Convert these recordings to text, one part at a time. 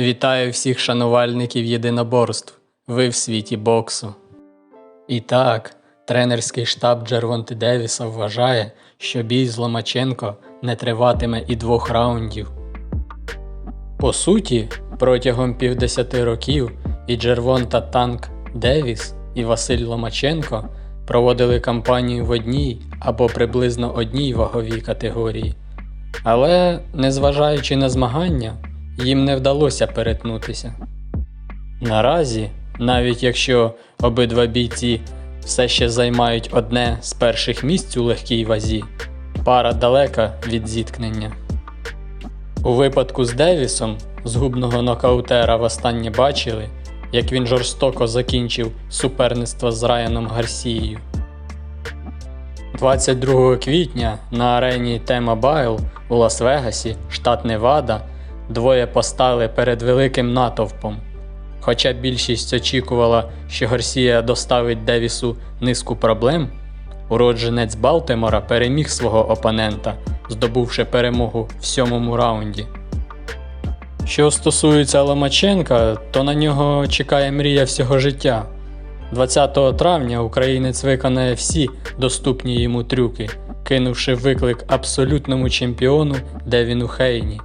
Вітаю всіх шанувальників єдиноборств. Ви в світі боксу. І так, тренерський штаб Джервонти Девіса вважає, що бій з Ломаченко не триватиме і двох раундів. По суті, протягом півдесяти років і Джервонта Танк Девіс і Василь Ломаченко проводили кампанію в одній або приблизно одній ваговій категорії. Але, незважаючи на змагання, їм не вдалося перетнутися. Наразі, навіть якщо обидва бійці все ще займають одне з перших місць у легкій вазі, пара далека від зіткнення. У випадку з Девісом згубного нокаутера востаннє бачили, як він жорстоко закінчив суперництво з Райаном Гарсією. 22 квітня на арені T-Mobile у Лас-Вегасі, штат Невада, двоє постали перед великим натовпом. Хоча більшість очікувала, що Гарсія доставить Девісу низку проблем, уродженець Балтимора переміг свого опонента, здобувши перемогу в сьомому раунді. Що стосується Ломаченка, то на нього чекає мрія всього життя. 20 травня українець виконає всі доступні йому трюки, кинувши виклик абсолютному чемпіону Девіну Хейні.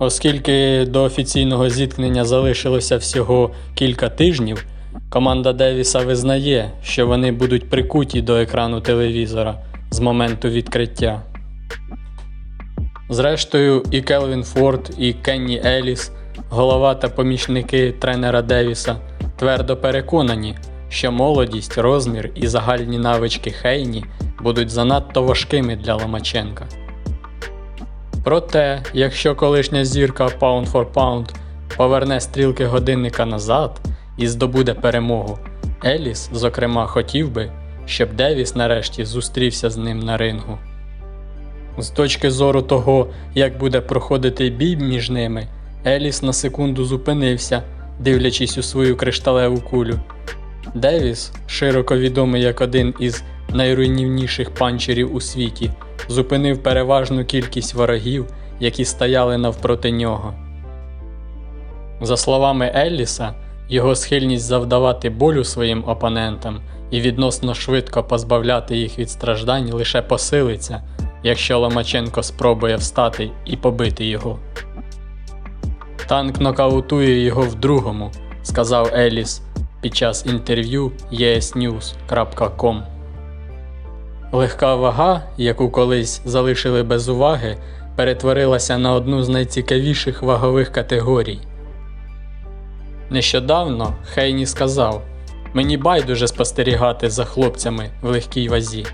Оскільки до офіційного зіткнення залишилося всього кілька тижнів, команда Девіса визнає, що вони будуть прикуті до екрану телевізора з моменту відкриття. Зрештою, і Келвін Форд, і Кенні Еліс, голова та помічники тренера Девіса, твердо переконані, що молодість, розмір і загальні навички Хейні будуть занадто важкими для Ломаченка. Проте, якщо колишня зірка Pound for Pound поверне стрілки годинника назад і здобуде перемогу, Еліс, зокрема, хотів би, щоб Девіс нарешті зустрівся з ним на рингу. З точки зору того, як буде проходити бій між ними, Еліс на секунду зупинився, дивлячись у свою кришталеву кулю. Девіс, широко відомий як один із найруйнівніших панчерів у світі, зупинив переважну кількість ворогів, які стояли навпроти нього. За словами Елліса, його схильність завдавати болю своїм опонентам і відносно швидко позбавляти їх від страждань лише посилиться, якщо Ломаченко спробує встати і побити його. Танк нокаутує його в другому, сказав Еліс під час інтерв'ю esnews.com. Легка вага, яку колись залишили без уваги, перетворилася на одну з найцікавіших вагових категорій. Нещодавно Хейні сказав: Мені байдуже спостерігати за хлопцями в легкій вазі.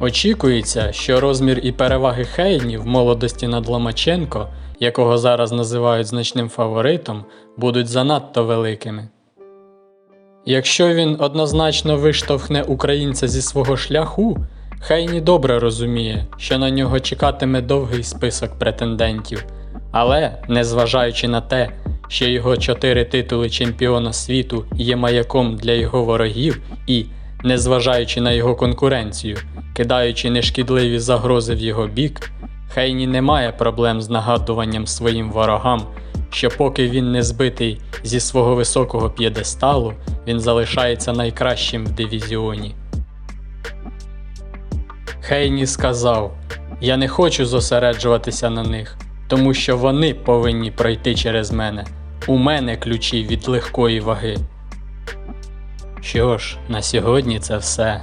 Очікується, що розмір і переваги Хейні в молодості над Ломаченко, якого зараз називають значним фаворитом, будуть занадто великими. Якщо він однозначно виштовхне українця зі свого шляху, Хейні добре розуміє, що на нього чекатиме довгий список претендентів, але, незважаючи на те, що його чотири титули чемпіона світу є маяком для його ворогів і, незважаючи на його конкуренцію, кидаючи нешкідливі загрози в його бік, Хейні не має проблем з нагадуванням своїм ворогам, що поки він не збитий зі свого високого п'єдесталу, він залишається найкращим в дивізіоні. Хейні сказав: Я не хочу зосереджуватися на них, тому що вони повинні пройти через мене. У мене ключі від легкої ваги. Що ж, на сьогодні це все.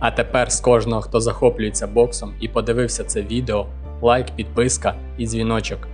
А тепер з кожного, хто захоплюється боксом і подивився це відео, лайк, підписка і дзвіночок.